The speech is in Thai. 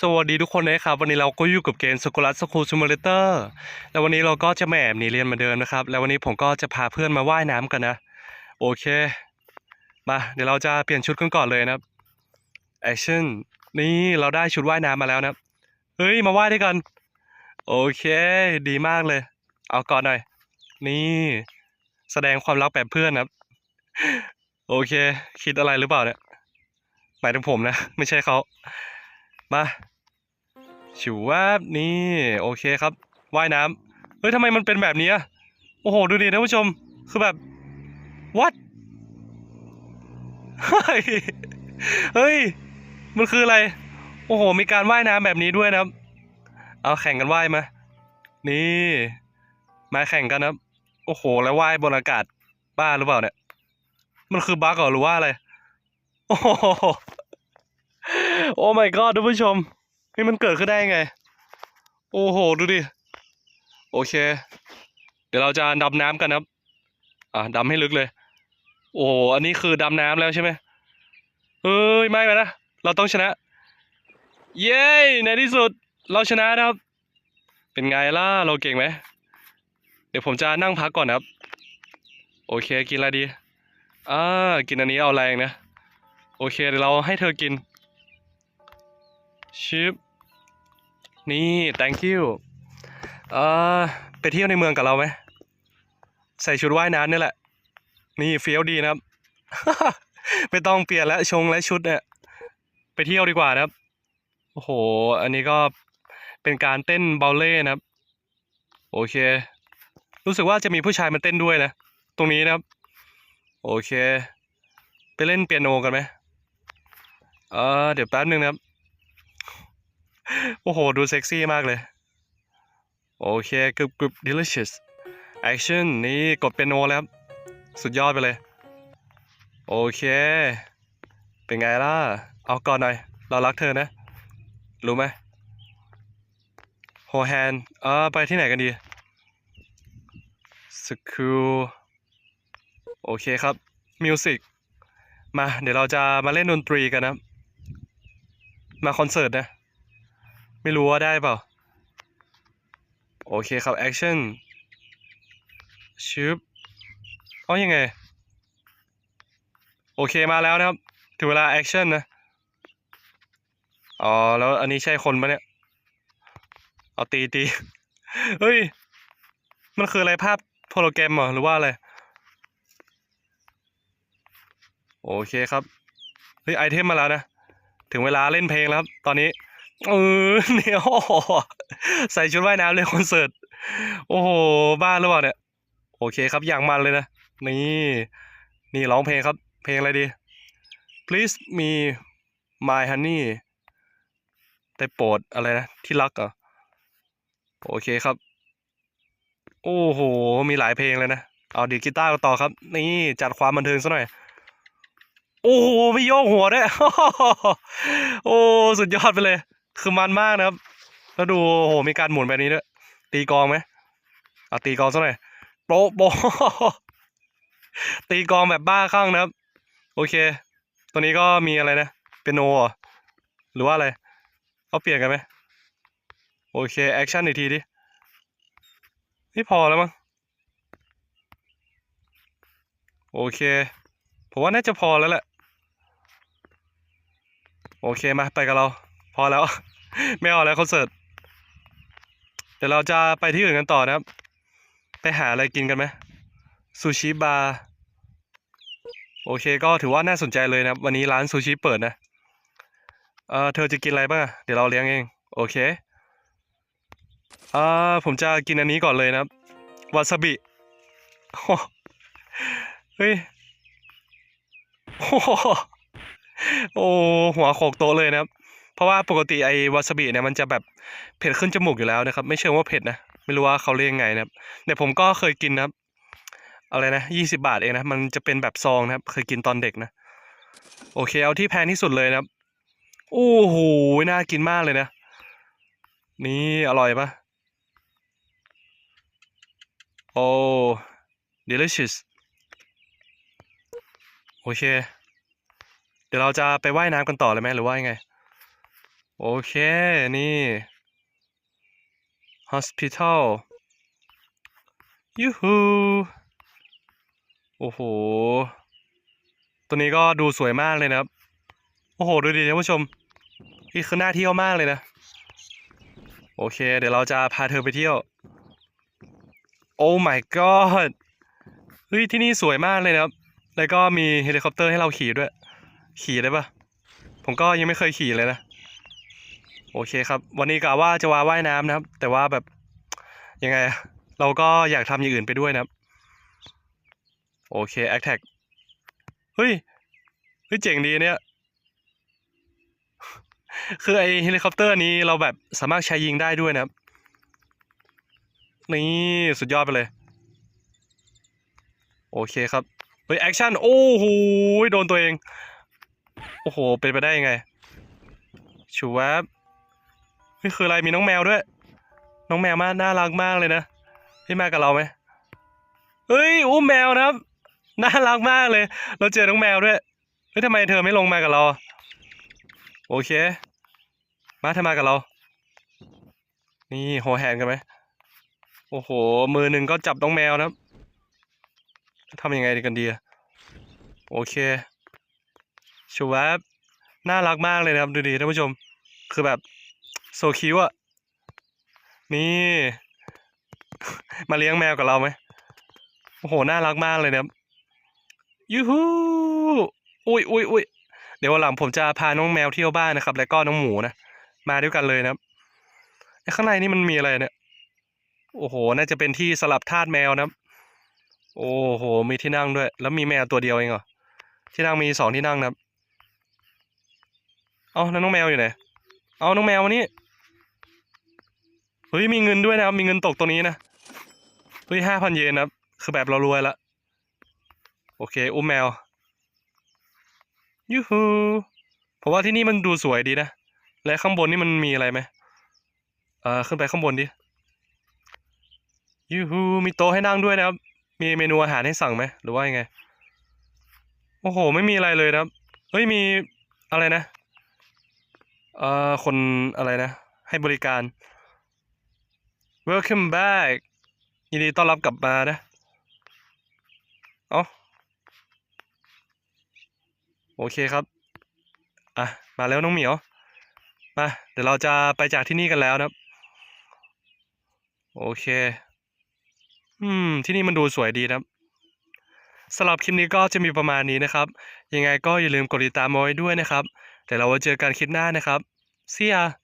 สวัสดีทุกคนนะครับ วันนี้เราก็อยู่กับเกมสกุลัสสคูลซิมูเลเตอร์แล้ววันนี้เราก็จะแหมหนีเรียนเหมาเดิมนะครับ แล้ววันนี้ผมก็จะพาเพื่อนมาว่ายน้ำกันนะ โอเค มาเดี๋ยวเราจะเปลี่ยนชุดกันก่อนเลยนะครับแอคชั่นนี่เราได้ชุดว่ายน้ำมาแล้วนะเฮ้ยมาว่ายด้วยกัน โอเค ดีมากเลย เอาก่อนหน่อย นี่แสดงความรักแบบเพื่อนนะครับโอเค คิดอะไรหรือเปล่าเนี่ยหมายถึงผมนะ ไม่ใช่เขา มาชิวว่าบนี่โอเคครับว่ายน้ำเฮ้ยทำไมมันเป็นแบบนี้อะโอ้โหดูดิท่านผู้ชม คือแบบ what เฮ้ยเฮ้ย มันคืออะไร โอ้โห มีการว่ายน้ำแบบนี้ด้วยนะครับ เอาแข่งกันว่ายมา นี่ มาแข่งกันนะครับ โอ้โห แล้วว่ายบนอากาศ บ้าหรือเปล่าเนี่ย มันคือบั๊กเหรอหรือว่าอะไร โอ้โห โอ้ my god ท่านผู้ชมนี่มันเกิดขึ้นได้ยังไง โอ้โห ดูดิ โอเค เดี๋ยวเราจะดำน้ำกันครับ อ่าดำให้ลึกเลย โอ้อันนี้คือดำน้ำแล้วใช่ไหมเฮ้ย ไม่ไปนะ เราต้องชนะ เย้ ในที่สุดเราชนะนะครับ เป็นไงล่ะ เราเก่งไหม เดี๋ยวผมจะนั่งพักก่อนนะครับ โอเค กินอะไรดี อ่า กินอันนี้เอาแรงนะ โอเค เดี๋ยวเราให้เธอกิน ชิปนี่ thank you เอ่อไปเที่ยวในเมืองกับเราไหม ใส่ชุดว่ายน้ำนี่แหละ นี่เฟี้ยวดีนะครับ ไม่ต้องเปลี่ยนแล้วชงและชุดเนี่ย ไปเที่ยวดีกว่านะครับ โอ้โห อันนี้ก็เป็นการเต้นเบลเล่นะครับ โอเค รู้สึกว่าจะมีผู้ชายมาเต้นด้วยนะ ตรงนี้นะครับ โอเค ไปเล่นเปียโนกันไหมเออเดี๋ยวแป๊บนึงนะครับ โอ้โห ดูเซ็กซี่มากเลย โอเคกรึบกรึบ delicious action นี่กดเปียโนแล้วครับ สุดยอดไปเลย โอเค เป็นไงล่ะ เอาก่อนหน่อย เรารักเธอนะ รู้ไหมโฮแฮนเออไปที่ไหนกันดีสคูโอเคครับมิวสิกมา เดี๋ยวเราจะมาเล่นดนตรีกันนะ มาคอนเสิร์ตนะ ไม่รู้ว่าได้เปล่า โอเคครับแอคชั่นชึบเอายังไง โอเคมาแล้วนะครับ ถึงเวลาแอคชั่นนะ อ๋อ แล้วอันนี้ใช่คนปะเนี่ย เอาตีตีเฮ้ย มันคืออะไรภาพโฮโลแกรมเหรอ หรือว่าอะไร โอเคครับ เฮ้ย ไอเทมมาแล้วนะ ถึงเวลาเล่นเพลงแล้วครับ ตอนนี้ เออเนี่ยโอ้โหใส่ชุดว่ายน้ำเลยคอนเสิร์ต โอ้โห บ้าหรือเปล่าเนี่ย โอเคครับอย่างมันเลยนะ นี่ นี่ร้องเพลงครับ เพลงอะไรดี please me my honey ได้โปรดอะไรนะ ที่รักเหรอโอเคครับ โอ้โห มีหลายเพลงเลยนะ เอาดีกีตาร์ต่อครับ นี่จัดความบันเทิงซะหน่อย โอ้โหไม่โยกหัวด้วย โอ้ สุดยอดไปเลย คือมันมากนะครับ แล้วดูโหมีการหมุนแบบนี้ด้วย ตีกองไหมเอาตีกองซะหน่อยโป๊ะโป๊ะตีกองแบบบ้าคลั่งนะครับ โอเค ตัวนี้ก็มีอะไรนะเปียโนหรอหรือว่าอะไรเอาเปลี่ยนกันไหมโอเค แอคชั่นอีกทีดิ นี่พอแล้วมั้ง โอเค ผมว่าน่าจะพอแล้วแหละ โอเคมาไปกับเรา พอแล้ว ไม่เอาแล้วคอนเสิร์ตเดี๋ยวเราจะไปที่อื่นกันต่อนะครับ ไปหาอะไรกินกันไหมซูชิบาร์โอเคก็ถือว่าน่าสนใจเลยนะครับ วันนี้ร้านซูชิเปิดนะเออเธอจะกินอะไรบ้างอะเดี๋ยวเราเลี้ยงเอง โอเคอ่าผมจะกินอันนี้ก่อนเลยนะครับวาซาบิเฮ้ยโอ้โหหัวโขกโตเลยนะครับ เพราะว่าปกติไอวาซาบิเนี่ยมันจะแบบเผ็ดขึ้นจมูกอยู่แล้วนะครับ ไม่เชิงว่าเผ็ดนะ ไม่รู้ว่าเขาเรียกยังไงนะครับแต่ผมก็เคยกินนะครับอะไรนะยี่สิบาทเองนะ มันจะเป็นแบบซองนะครับ เคยกินตอนเด็กนะ โอเค เอาที่แพงที่สุดเลยนะครับ โอ้โห น่ากินมากเลยนะ นี่อร่อยปะโอ้ delicious โอเค เดี๋ยวเราจะไปว่ายน้ำกันต่อเลยไหมหรือว่ายังไง โอเคนี่ hospital ยูฮูโอ้โห ตัวนี้ก็ดูสวยมากเลยนะครับ โอ้โห ดูดิท่านผู้ชมนี่คือหน้าเที่ยวมากเลยนะ โอเค เดี๋ยวเราจะพาเธอไปเที่ยว โอ้ my god เฮ้ย ที่นี่สวยมากเลยนะครับ แล้วก็มีเฮลิคอปเตอร์ให้เราขี่ด้วย ขี่ได้ปะผมก็ยังไม่เคยขี่เลยนะ โอเคครับ วันนี้กะว่าจะว่าว่ายน้ำนะครับ แต่ว่าแบบยังไง เราก็อยากทำอย่างอื่นไปด้วยนะครับ โอเคแอคแท็กเฮ้ยเฮ้ยเจ๋งดีเนี่ย คือไอเฮลิคอปเตอร์นี้เราแบบสามารถใช้ยิงได้ด้วยนะครับ นี่สุดยอดไปเลย โอเคครับเฮ้ยแอคชั่นโอ้โหโดนตัวเอง โอ้โห เป็นไปได้ยังไงชูแวบ นี่คืออะไรมีน้องแมวด้วย น้องแมวมากน่ารักมากเลยนะพี่มากับเราไหมเฮ้ยอุ้มแมวนะครับน่ารักมากเลย เราเจอน้องแมวด้วยเฮ้ยทำไมเธอไม่ลงมากับเรา โอเค มาเธอมากับเรา นี่โหแฮนกันไหมโอ้โห มือหนึ่งก็จับน้องแมวนะครับทำยังไงดีกันดีโอเคชูวับน่ารักมากเลยนะครับดูดีท่านผู้ชม คือแบบ โซคิวอะนี่ มาเลี้ยงแมวกับเราไหมโอ้โห น่ารักมากเลยนะครับยูฮูอุ้ยอุ้ยอุ้ยเดี๋ยววันหลังผมจะพาน้องแมวเที่ยวบ้านนะครับ แล้วก็น้องหมูนะ มาด้วยกันเลยนะครับข้างในนี่มันมีอะไรเนี่ย โอ้โห น่าจะเป็นที่สลับทาสแมวนะโอ้โห มีที่นั่งด้วย แล้วมีแมวตัวเดียวเองเหรอ ที่นั่งมีสองที่นั่งนะเอาแล้วน้องแมวอยู่ไหน เอาน้องแมวมานี่ เฮ้ยมีเงินด้วยนะครับ มีเงินตกตัวนี้นะเฮ้ยห้าพันเยนนะครับ คือแบบเรารวยละ โอเค อุ้มแมว ยูฮูผมว่าที่นี่มันดูสวยดีนะ และข้างบนนี่มันมีอะไรไหมเอ่อขึ้นไปข้างบนดิ ยูฮูมีโต๊ะให้นั่งด้วยนะครับ มีเมนูอาหารให้สั่งไหม หรือว่ายังไง โอ้โห ไม่มีอะไรเลยนะครับ เฮ้ย มีอะไรนะ เอ่อ คนอะไรนะ ให้บริการ welcome back ยินดีต้อนรับกลับมานะ เอาโอเคครับ อะ มาแล้วน้องเหมียว มา เดี๋ยวเราจะไปจากที่นี่กันแล้วนะครับ โอเค อืม ที่นี่มันดูสวยดีนะครับสำหรับคลิปนี้ก็จะมีประมาณนี้นะครับ ยังไงก็อย่าลืมกดติดตามเอาไว้ด้วยนะครับเดี๋ยวเราไว้เจอกันคลิปหน้านะครับ See ya